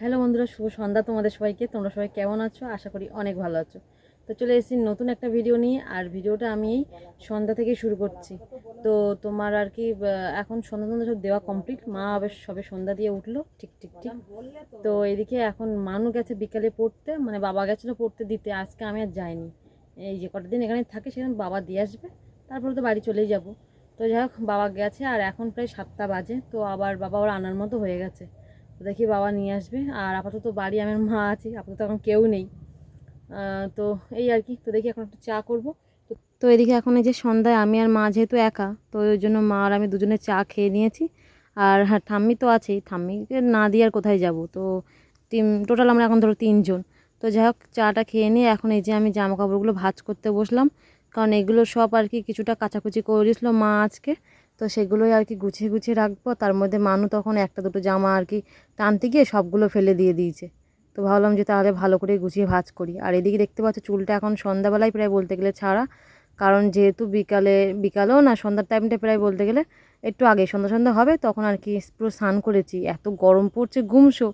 Hello বন্ধুরা, শুভ সন্ধ্যা তোমাদের সবাইকে। তোমরা সবাই কেমন আছো? আশা করি অনেক ভালো আছো। তো চলে এসেছি নতুন একটা ভিডিও নিয়ে, আর ভিডিওটা আমি সন্ধ্যা থেকে শুরু করছি। তো তোমার আর কি এখন সন্ধ্যা সন্ধ্যা সব দেওয়া কমপ্লিট মা আবার সবে সন্ধ্যা দিয়ে উঠল, ঠিক ঠিক ঠিক। তো এদিকে এখন মানু গেছে বিকালে পড়তে মানে বাবা গেছিল পড়তে দিতে, আজকে আমি আর যাইনি। এই যে কটা দিন এখানে থাকে, সেখানে বাবা দিয়ে আসবে, তারপরে তো বাড়ি চলেই যাব। তো যাই বাবা গেছে, আর এখন প্রায় সাতটা বাজে, তো আবার বাবা ওর আনার মতো হয়ে গেছে। তো দেখি বাবা নিয়ে আসবে। আর আপাতত বাড়ি আমার মা আছে, আপাতত এখন কেউ নেই। তো এই আর কি, তো দেখি এখন একটু চা করব। তো এদিকে এখন এই যে সন্ধ্যায় আমি আর মা যেহেতু একা, তো ওই জন্য মা আর আমি দুজনে চা খেয়ে নিয়েছি। আর হ্যাঁ ঠাম্মি তো আছেই ঠাম্মিকে না দিয়ে আর কোথায় যাব? তো তিন, টোটাল আমরা এখন ধরো তিনজন। তো যাই হোক, চাটা খেয়ে নিয়ে এখন এই যে আমি জামা কাপড়গুলো ভাঁজ করতে বসলাম। কারণ এগুলো সব আর কি কিছুটা কাচাকুচি করে দিয়েছিল মা আজকে। তো সেগুলোই আর কি গুছিয়ে গুছিয়ে রাখব। তার মধ্যে মানু তখন একটা দুটো জামা আর কি টানতে গিয়ে সবগুলো ফেলে দিয়ে দিয়েছে। তো ভাবলাম যে তাহলে ভালো করে গুছিয়ে ভাজ করি। আর এদিকে দেখতে পাচ্ছ চুলটা এখন সন্ধ্যাবেলায় প্রায় বলতে গেলে ছাড়া। কারণ যেহেতু বিকালে, বিকালেও না, সন্ধ্যার টাইমটা প্রায় বলতে গেলে একটু আগে সন্ধ্যা সন্ধ্যা হবে, তখন আর কি পুরো স্নান করেছি। এত গরম পড়ছে গুমসো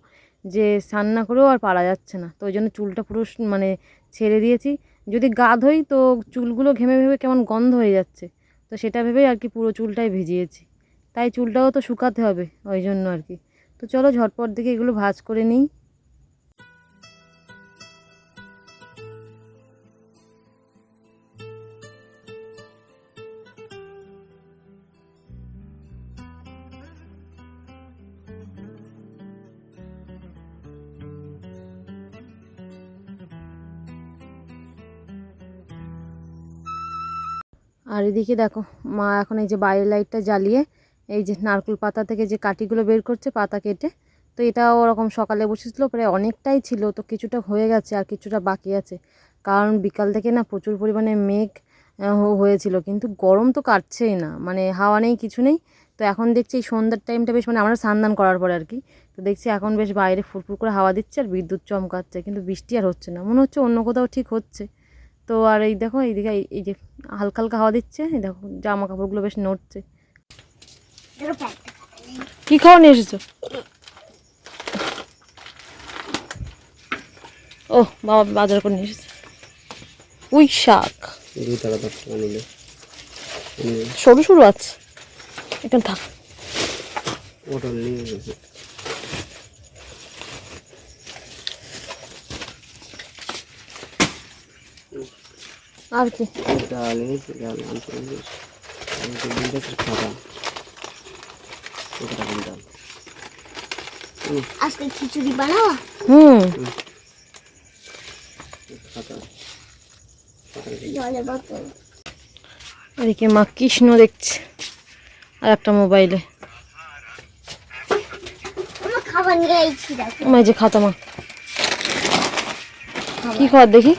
যে স্নান না করেও আর পারা যাচ্ছে না। তো ওই জন্য চুলটা পুরো মানে ছেড়ে দিয়েছি। যদি গা ধোই তো চুলগুলো ঘেমে ভেবে কেমন গন্ধ হয়ে যাচ্ছে। তো সেটা ভেবেই আর কি পুরো চুলটাই ভিজিয়েছি। তাই চুলটাও তো শুকাতে হবে, ওই জন্য আর কি। তো চলো ঝটপট দেখে এগুলো ভাজ করে নিই। আর এদিকে দেখো, মা এখন এই যে বাইরের লাইটটা জ্বালিয়ে এই যে নারকেল পাতা থেকে যে কাঠিগুলো বের করছে পাতা কেটে, তো এটাও ওরকম সকালে বসেছিল, প্রায় অনেকটাই ছিল, তো কিছুটা হয়ে গেছে আর কিছুটা বাকি আছে। কারণ বিকাল থেকে না প্রচুর পরিমাণে মেঘ হয়েছিল, কিন্তু গরম তো কাটছেই না মানে হাওয়া নেই, কিছু নেই। তো এখন দেখছি এই সন্ধ্যার টাইমটা বেশ মানে আমরা স্নান করার পরে আর কি, তো দেখছি এখন বেশ বাইরে ফুরফুর করে হাওয়া দিচ্ছে আর বিদ্যুৎ চমকাচ্ছে, কিন্তু বৃষ্টি আর হচ্ছে না, মনে হচ্ছে অন্য কোথাও ঠিক হচ্ছে। তো আর এই দেখো এইদিকে এই- যে হালকা হালকা হাওয়া দিচ্ছে এই দেখো জামা কাপড়গুলো বেশ নড়ছে। কি খাওয়া নিয়ে এসেছ? ও বাবা বাজার করে নিয়ে এসেছে। উই শাক। সরু সরু আছে। এখানে থাক। ওটা নিয়ে গেছে আর কি? ডাল এনেছি ডাল এনেছি তো দুই টাকার খাতা কত টাকার ডাল আজকে খিচুড়ি হুম। এদিকে মা কৃষ্ণ দেখছে আর একটা মোবাইলে। খাবার নিয়ে যে খাতা মা। কি খাবার দেখি?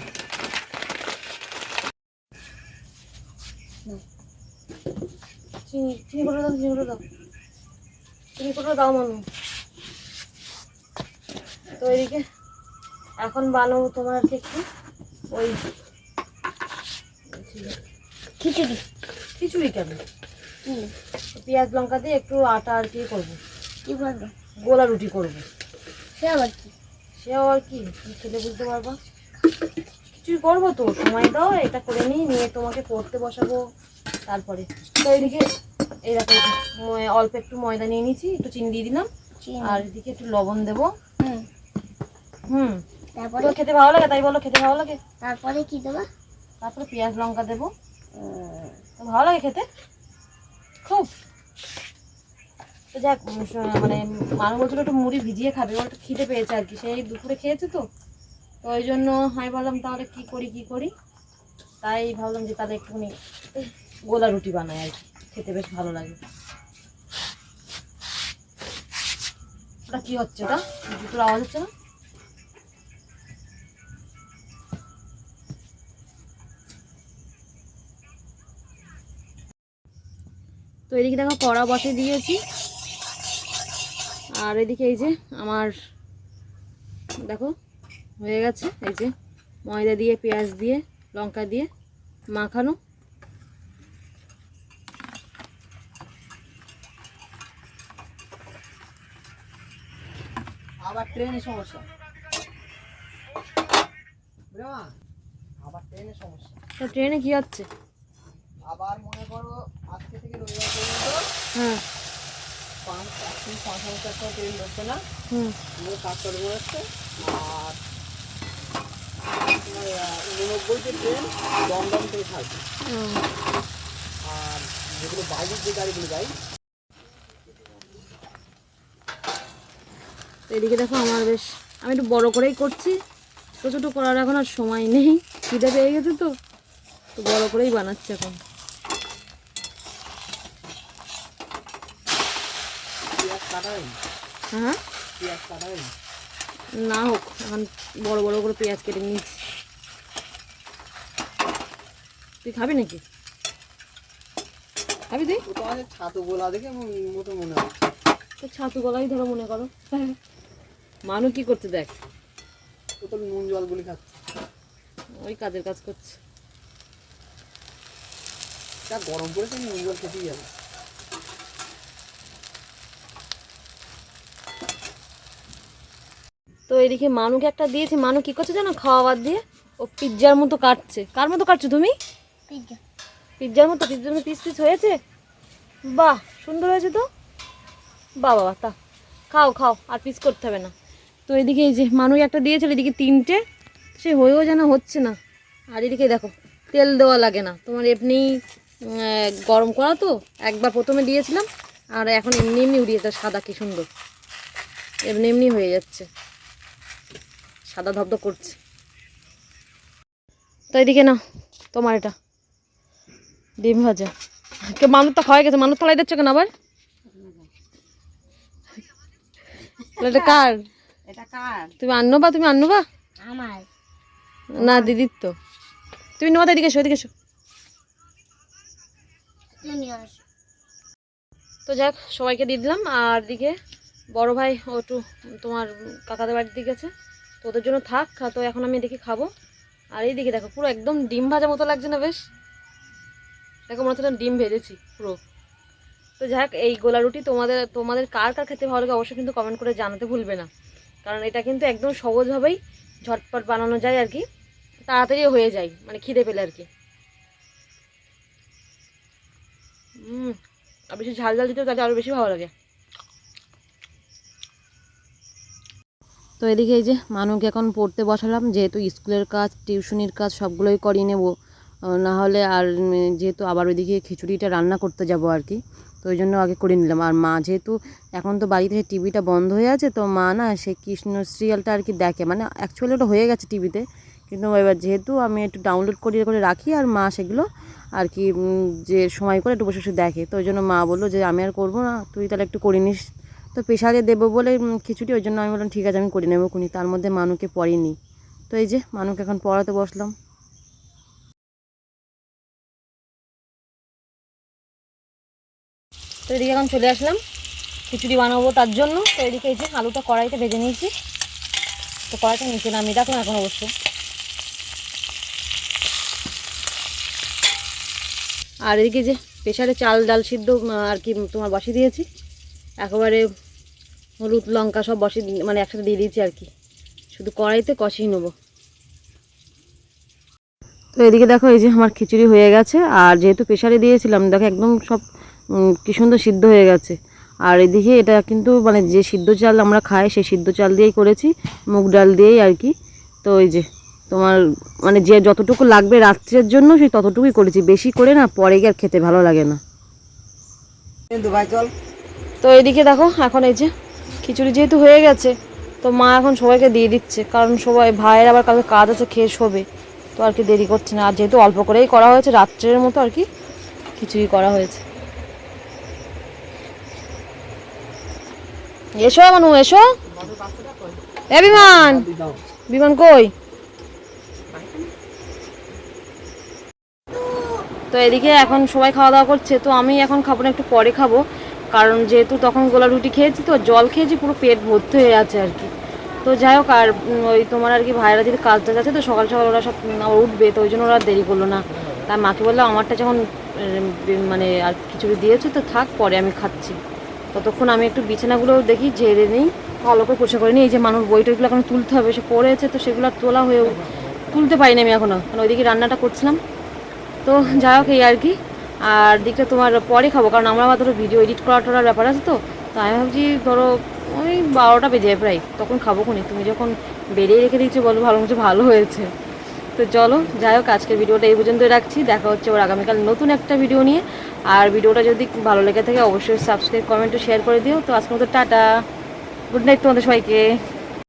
চিনি চিনি করে দাও চিনি করে দাও। চিনি করে দাও মানু তো এদিকে এখন বানাবো তোমার একটু ওই খিচুড়ি। খিচুড়ি কেন? পেঁয়াজ লঙ্কা দিয়ে একটু আটা আর কি করব। কি বলব গোলা রুটি করব। সে আবার কি? সেও আর কি? খেলে বুঝতে পারবা? কিছুই করব তো সময় দাও এটা করে নিই নিয়ে তোমাকে পড়তে বসাবো। তারপরে। তো এদিকে এই দেখো এই যে, ময়- অল্প একটু ময়দা নিয়ে নিয়েছি একটু চিনি দিয়ে দিলাম। আর এদিকে একটু লবণ দেবো। হুম। তারপরে? খেতে ভালো লাগে? তাই বলো খেতে ভালো লাগে? তারপরে কি দেবো? তারপরে পেঁয়াজ লঙ্কা দেবো। ভালো লাগে খেতে? খুব। তো যাক মানে মানুষ বলছিল একটু মুড়ি ভিজিয়ে খাবে। ওর একটু খিদে পেয়েছে আর কি। সেই দুপুরে খেয়েছে তো। তো ওই জন্য আমি ভাবলাম তাহলে কি করি কি করি? তাই ভাবলাম যে তাহলে একটুখানি গোলা রুটি বানাই আর খেতে বেশ ভালো লাগে। ওটা কি হচ্ছে ওটা? জুতোর আওয়াজ হচ্ছে না? তো এদিকে দেখো কড়া বসে দিয়েছি। আর এদিকে এই যে আমার, দেখো, হয়ে গেছে। এই যে ময়দা দিয়ে, পেঁয়াজ দিয়ে, লঙ্কা দিয়ে মাখানো। আবার ট্রেনের সমস্যা। আবার ট্রেনের সমস্যা। তো ট্রেনে কি হচ্ছে? আবার মনে করো আজকে থেকে রবিবার পর্যন্ত হ্যাঁ। পাঁচ এখন পাঁচ হাজার টাকা ট্রেন না? হুম। পুরো কাজ করে বেরোচ্ছে আর তোমার ট্রেন দমদম থেকে ছাড়বে আর যেগুলো বাইরের যে গাড়িগুলো যায় তো এদিকে দেখো আমার বেশ আমি একটু বড় করেই করছি। ছোটো ছোটো করার এখন আর সময় নেই। খিদে পেয়ে গেছে তো তো বড় করেই বানাচ্ছি এখন। হ্যাঁ? না হোক এখন বড় বড় করে পেঁয়াজ কেটে নিচ্ছি। তুই খাবি নাকি? খাবি তুই? ছাতু গোলা দেখে মতো মনে হয়। তো ছাতু গলাই ধরো মনে করো। মানু কি করতে দেখ? ও তো নুন জলগুলি খাচ্ছে। ওই কাজের কাজ করছে? যা গরম পড়েছে নুন জল খেতেই যাবে তো এদিকে মানুকে একটা দিয়েছি মানু কি করছে জানো? খাওয়া বাদ দিয়ে ও পিৎজার মতো কাটছে। কার মতো কাটছো তুমি? পিজ্জা পিৎজার মতো পিৎজার মতো পিস পিস হয়েছে? বাহ সুন্দর হয়েছে তো? বাহ বাবা তা। খাও খাও আর পিস করতে হবে না। তো এদিকে এই যে মানুষ একটা দিয়েছিল, এদিকে তিনটে, সে হয়েও যেন হচ্ছে না। আর এদিকে দেখো, তেল দেওয়া লাগে না। তোমার এমনি গরম করা তো, একবার প্রথমে দিয়েছিলাম, আর এখন এমনি এমনি উড়িয়েছে সাদা কি সুন্দর। এমনি এমনি হয়ে যাচ্ছে। সাদা ধবধব করছে। তো এদিকে না তোমার এটা, ডিম ভাজা। কে মানুষ তো খাওয়া গেছে, মানুষ থালাই দিচ্ছ কেন আবার? এটা কার? তুমি আননো বা? তুমি আননো বা? আমার। না দিদির তো। তুমি নেওয়া এদিকে এসো এদিকে এসো। তো যাক সবাইকে দিয়ে দিলাম। আর দিকে বড় ভাই একটু তোমার কাকাদের বাড়ির দিকে আছে তো ওদের জন্য থাক তো এখন আমি এদিকে খাব। আর এইদিকে দেখো পুরো একদম ডিম ভাজা মতো লাগছে না বেশ? দেখো মনে হচ্ছে ডিম ভেজেছি পুরো। তো যাক এই গোলা রুটি তোমাদের তোমাদের কার কার খেতে ভালো লাগে অবশ্যই কিন্তু কমেন্ট করে জানাতে ভুলবে না। কারণ এটা কিন্তু একদম সহজভাবেই ঝটপট বানানো যায় আর কি। তাড়াতাড়ি হয়ে যায় মানে খিদে পেলে আর কি। আর বেশি ঝাল ঝাল দিতে তাহলে আরও বেশি ভালো লাগে। তো এদিকে এই যে মানুকে এখন পড়তে বসালাম, যেহেতু স্কুলের কাজ, টিউশনির কাজ সবগুলোই করিয়ে নেব না হলে আর যেহেতু আবার ওইদিকে খিচুড়িটা রান্না করতে যাব আর কি। তো ওই জন্য আগে করে নিলাম। আর মা যেহেতু এখন তো বাড়িতে টিভিটা বন্ধ হয়ে আছে, তো মা না সেই কৃষ্ণ সিরিয়ালটা আর কি দেখে। মানে অ্যাকচুয়ালি ওটা হয়ে গেছে টিভিতে। কিন্তু এবার যেহেতু আমি একটু ডাউনলোড করিয়ে করে রাখি আর মা সেগুলো আর কি যে সময় করে একটু বসে বসে দেখে। তো ওই জন্য মা বলল যে আমি আর করব না, তুই তাহলে একটু করে নিস। তো প্রেশারে দেবো বলে খিচুড়ি, ওই জন্য আমি বললাম, ঠিক আছে, আমি করে নেব খুনি তার মধ্যে মানুকে পড়িনি। তো এই যে, মানুকে এখন পড়াতে বসলাম। তো এদিকে এখন চলে আসলাম। খিচুড়ি বানাবো তার জন্য। তো এদিকে এই যে আলুটা কড়াইতে ভেজে নিয়েছি। তো কড়াইটা নিচে নামিয়ে রাখলাম এখন অবশ্য। আর এদিকে যে প্রেশারে চাল, ডাল সিদ্ধ আর কি তোমার বসিয়ে দিয়েছি। একেবারে হলুদ, লঙ্কা সব বসিয়ে দি- মানে একসাথে দিয়ে দিয়েছি আর কি। শুধু কড়াইতে কষিয়ে নেব। তো এদিকে দেখো এই যে আমার খিচুড়ি হয়ে গেছে। আর যেহেতু প্রেশারে দিয়েছিলাম, দেখো একদম সব কি সুন্দর সিদ্ধ হয়ে গেছে। আর এদিকে এটা কিন্তু মানে যে সিদ্ধ চাল আমরা খাই সেই সিদ্ধ চাল দিয়েই করেছি মুগ ডাল দিয়েই আর কি। তো ওই যে তোমার মানে যে যতটুকু লাগবে রাত্রের জন্য সেই ততটুকুই করেছি। বেশি করে না পরে গিয়ে আর খেতে ভালো লাগে না। চল। তো এদিকে দেখো এখন এই যে খিচুড়ি যেহেতু হয়ে গেছে তো মা এখন সবাইকে দিয়ে দিচ্ছে কারণ সবাই ভাইয়ের আবার কালকে কাজ আছে খেয়ে শোবে। তো আর কি দেরি করছে না। আর যেহেতু অল্প করেই করা হয়েছে রাত্রের মতো আর কি খিচুড়ি করা হয়েছে। এসো মানু এসো। এ বিমান বিমান কই? তো এদিকে এখন সবাই খাওয়া দাওয়া করছে, তো আমি এখন খাব না, একটু পরে খাব। কারণ যেহেতু তখন গোলা রুটি খেয়েছি, তো জল খেয়েছি, পুরো পেট ভর্তি হয়ে আছে আর কি। তো যাই হোক, আর ওই তোমার আর কি ভাইরা যদি কাজ টাজ আছে, তো সকাল সকাল ওরা সব উঠবে, তো ওই জন্য ওরা দেরি করল না। তার মাকে বললাম, আমারটা যখন মানে আর খিচুড়ি দিয়েছে, তো থাক, পরে আমি খাচ্ছি। ততক্ষণ আমি একটু বিছানাগুলো দেখি, ঝেড়ে নিই, ভালো করে পরিষ্কার করিনি এই যে মানুষ বই টইগুলো এখন তুলতে হবে, সে পড়েছে তো সেগুলো তোলা হয়েও তুলতে পারিনি আমি এখনও কারণ ওইদিকে রান্নাটা করছিলাম। তো যাই হোক এই আর কি। আর দিকটা তোমার পরে খাব, কারণ আমরা ধরো ভিডিও এডিট করা টরার ব্যাপার আছে তো। তো আমি ভাবছি ধরো ওই বারোটা বেজে যায় প্রায়, তখন খাব খুনি। তুমি যখন বেরিয়ে রেখে দিচ্ছ বলো ভালো কিছু ভালো হয়েছে। তো চলো, যাই হোক, আজকের ভিডিওটা এই পর্যন্তই রাখছি। দেখা হচ্ছে ওর আগামীকাল নতুন একটা ভিডিও নিয়ে। আর ভিডিওটা যদি ভালো লেগে থাকে, অবশ্যই সাবস্ক্রাইব কমেন্ট শেয়ার করে দিও। তো আজকের মতো টাটা। গুড নাইট তোমাদের সবাইকে।